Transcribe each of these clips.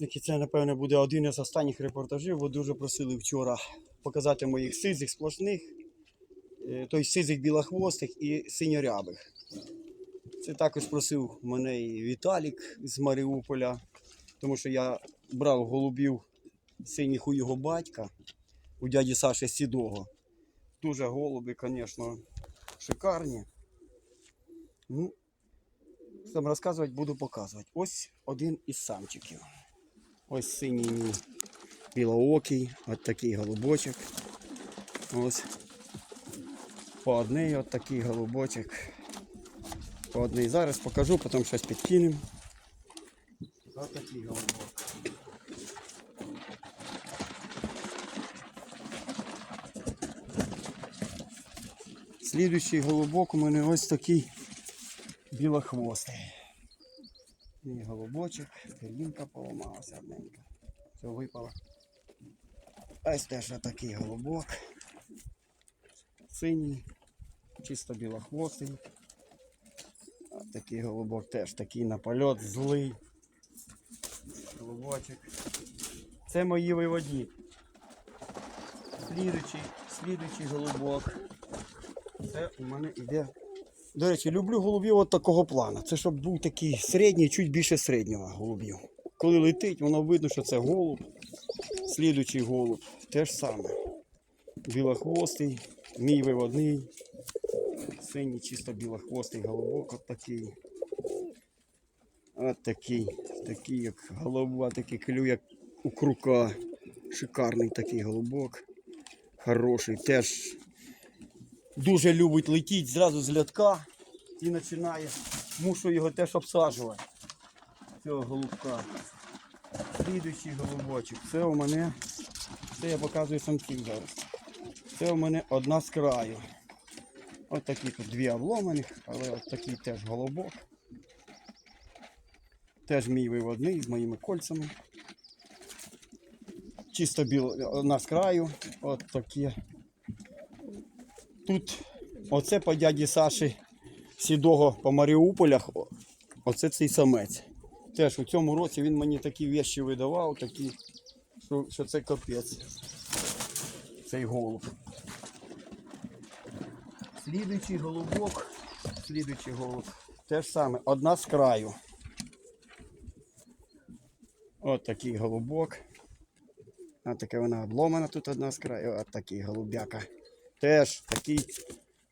підписники. Це, напевно, буде один із останніх репортажів, бо дуже просили вчора показати моїх сизих сплошних, тобто сизих білохвостих і синьорябих. Це також просив мене і Віталік з Маріуполя, тому що я брав голубів синіх у його батька, у дяді Саші Сідого. Дуже голуби, звісно, шикарні. Ну, сам розказувати буду показувати. Ось один із самчиків. Ось синій білоокий, от такий голубочок. Ось по одній от такий голубочок. По одній зараз покажу, потім щось підкинемо. Ось такий голубок. Слідуючий голубок у мене ось такий білохвостий. І голубочок, перлінка поламалася одненька. Все випало. Ось теж такий голубок. Синій, чисто білохвостий. Ось такий голубок теж такий на польот злий. Голубочок. Це мої виводі. Слідуючий, слідуючий голубок. Це у мене іде. До речі, люблю голубів от такого плану. Це щоб був такий середній, чуть більше середнього голубів. Коли летить, воно видно, що це голуб. Слідуючий голуб. Те ж саме. Білохвостий, мій виводний. Синій чисто білохвостий голубок от такий. От такий. Такий, як голова, такий клює, як у крука. Шикарний такий голубок. Хороший. Теж дуже любить летіть зразу з лятка і починає. Мушу його теж обсаджувати. Цього голубка. Слідуючий голубочок. Це у мене. Це я показую самців зараз. Це у мене одна з краю. Ось такі тут дві обломаних, але от такий теж голубок. Теж мій виводний з моїми кольцями. Чисто біл одна з краю. От такі. Тут оце по дяді Саші Сідого по Маріуполях. Оце цей самець. Теж у цьому році він мені такі вещі видавав, такі, що, що це капець. Цей голуб. Слідуючий голубок, слідуючий голуб. Те ж саме, одна з краю. От такий голубок. От така вона обломана тут одна з краю. От такий голубяка. Теж такий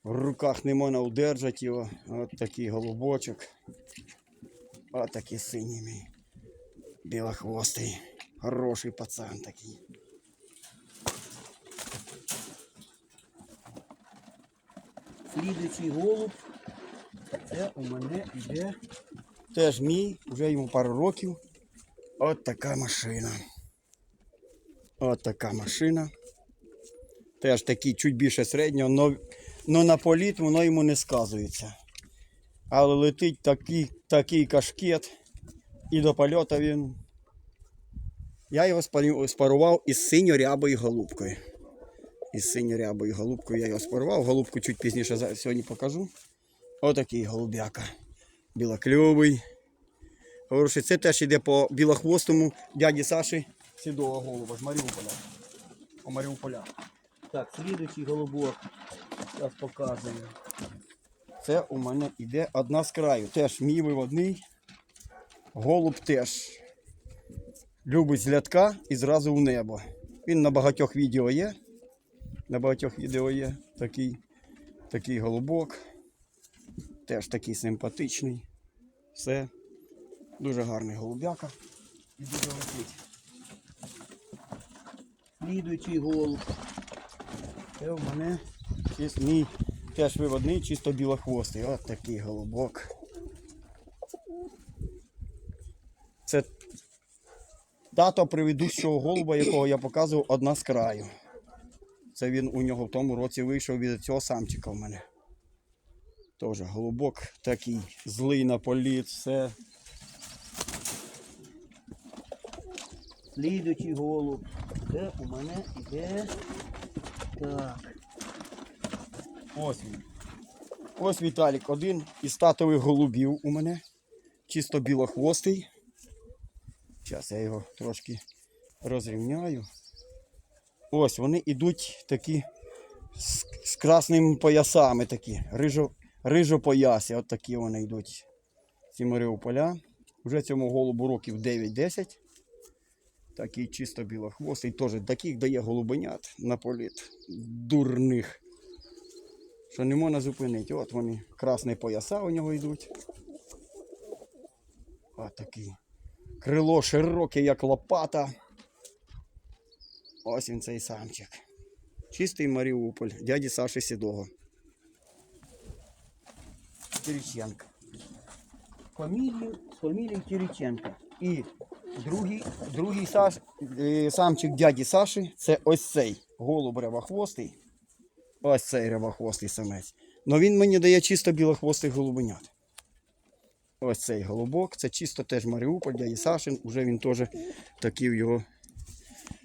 в руках не можна удержати його. От такий голубочок. От такий синій мій. Білохвостий. Хороший пацан такий. Слідуючий голуб. Це у мене йде теж мій, вже йому пару років. От така машина. От така машина. Теж такий чуть більше середнього, но, но на політ воно йому не сказується. Але летить такий, такий кашкет, і до польоту він. Я його спарував із синьо-рябою голубкою. Із синьо-рябою голубкою я його спарував. Голубку чуть пізніше сьогодні покажу. Отакий голубяка. Білокльовий. Що це теж йде по білохвостому дяді Саші сідого голуба з Маріуполя. О Маріуполя. Так, слідуючий голубок. Зараз показую. Це у мене йде одна з краю. Теж мій виводний. Голуб теж любить з лятка і зразу в небо. Він на багатьох відео є. На багатьох відео є такий, такий голубок. Теж такий симпатичний. Все. Дуже гарний голубяка. І дуже летить. Слідуючий голуб. Це у мене чис- мій теж виводний, чисто білохвостий. От такий голубок. Це тато приведущого голуба, якого я показував одна з краю. Це він у нього в тому році вийшов від цього самчика в мене. Теж голубок такий злий на політ, все. Слідуючий голуб. Це у мене іде. Так. Ось. Ось Віталік, один із татових голубів у мене. Чисто білохвостий. Зараз я його трошки розрівняю. Ось вони йдуть такі з, з красними поясами такі. Рижо, рижопоясі. От такі вони йдуть. Ці Маріуполя. Вже цьому голубу років 9-10. Такий чисто білохвостий. Теж таких дає голубенят на політ. Дурних. Що не можна зупинити. От вони. Красні пояса у нього йдуть. От такий. Крило широке, як лопата. Ось він цей самчик. Чистий Маріуполь, дяді Саші Сідого. Кириченко. Фамілію, фамілію Кириченко. І другий, другий Саш, е, самчик дяді Саші це ось цей голуб рябохвостий. Ось цей рябохвостий самець. Но він мені дає чисто білохвостих голубенят. Ось цей голубок, це чисто теж Маріуполь, дяді Сашин, уже він теж такий в його.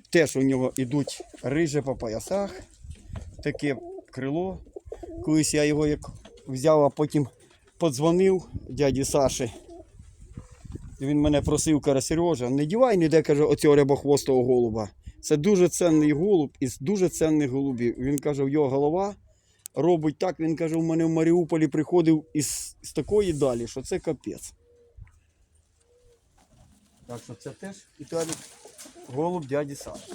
Теж у нього йдуть риже по поясах, таке крило. Колись я його як взяв, а потім подзвонив дяді Саші. Він мене просив, каже, Сережа, не дівай ніде, каже, оцього рябохвостого голуба. Це дуже цінний голуб із дуже цінних голубів. Він каже, його голова робить так, він каже, у мене в Маріуполі приходив із, з такої далі, що це капець. Так що це теж Віталік, голуб дяді Саші.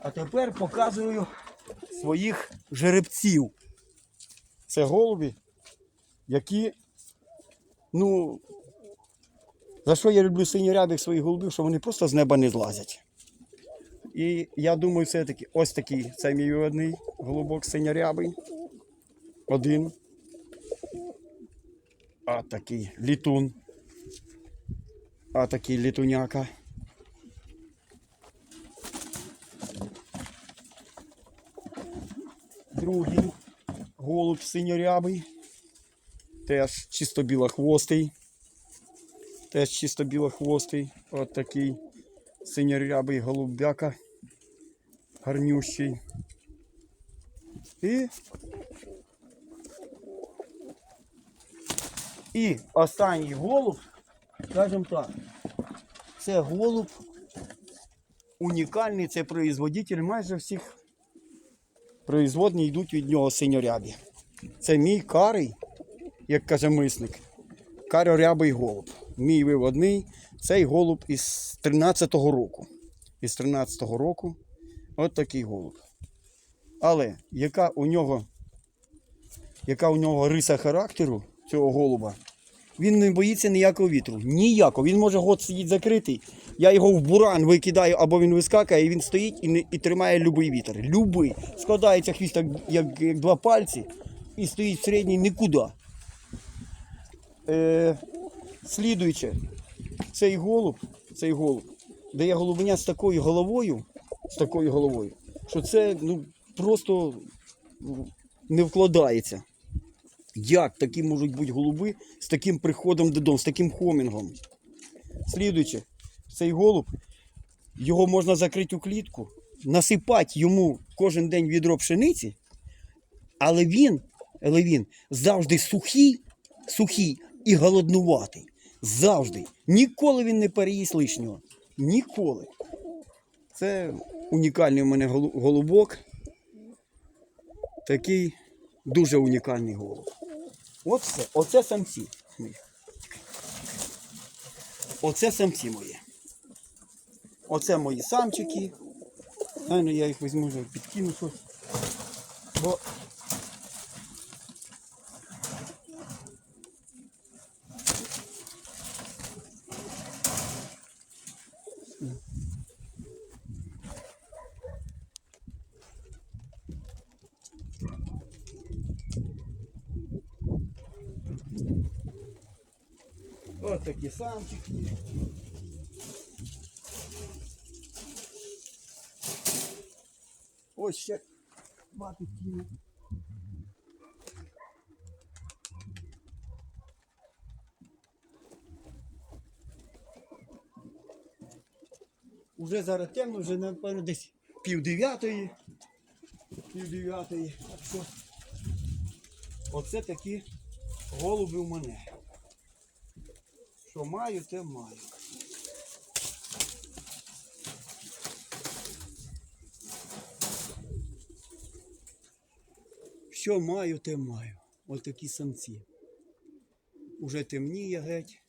А тепер показую своїх жеребців. Це голубі, які, ну, за що я люблю синьорябих своїх голубів, що вони просто з неба не злазять. І я думаю, все-таки ось такий це мій одний голубок синьорябий. Один. А такий літун. А такий літуняка. Другий голуб синьорябий. Теж чисто білохвостий. Теж чисто білохвостий. От такий синьорябий голубяка. Гарнющий. І. І останній голуб, скажімо так, це голуб унікальний, це производитель майже всіх производні йдуть від нього синьорябі. Це мій карий, як каже мисник, карорябий голуб. Мій виводний, цей голуб із 13-го року. Із 13-го року от такий голуб. Але яка у нього, яка у нього риса характеру цього голуба, він не боїться ніякого вітру. Ніякого. Він може год сидіти закритий. Я його в буран викидаю, або він вискакає, і він стоїть і, не, і тримає любий вітер. Любий. Складається хвіст як, як, як два пальці і стоїть в середній нікуди. Е, слідуюче, цей голуб, цей голуб дає голубеня з такою головою, з такою головою, що це ну, просто не вкладається. Як такі можуть бути голуби з таким приходом додому, з таким хомінгом? Слідуючи, цей голуб, його можна закрити у клітку, насипати йому кожен день відро пшениці, але він, але він завжди сухий, сухий і голоднуватий. Завжди. Ніколи він не переїсть лишнього. Ніколи. Це унікальний у мене голубок. Такий дуже унікальний голуб. От все. Оце самці. мої. Оце самці мої. Оце мої самчики. Наверно, я їх візьму вже підкину щось. Бо такі самчики. Ось ще два підкину. Уже зараз темно, вже напевно десь пів дев'ятої. Пів дев'ятої. Так що оце такі голуби у мене. Що маю, те маю. Що маю, те маю. Ось такі самці. Уже темніє геть.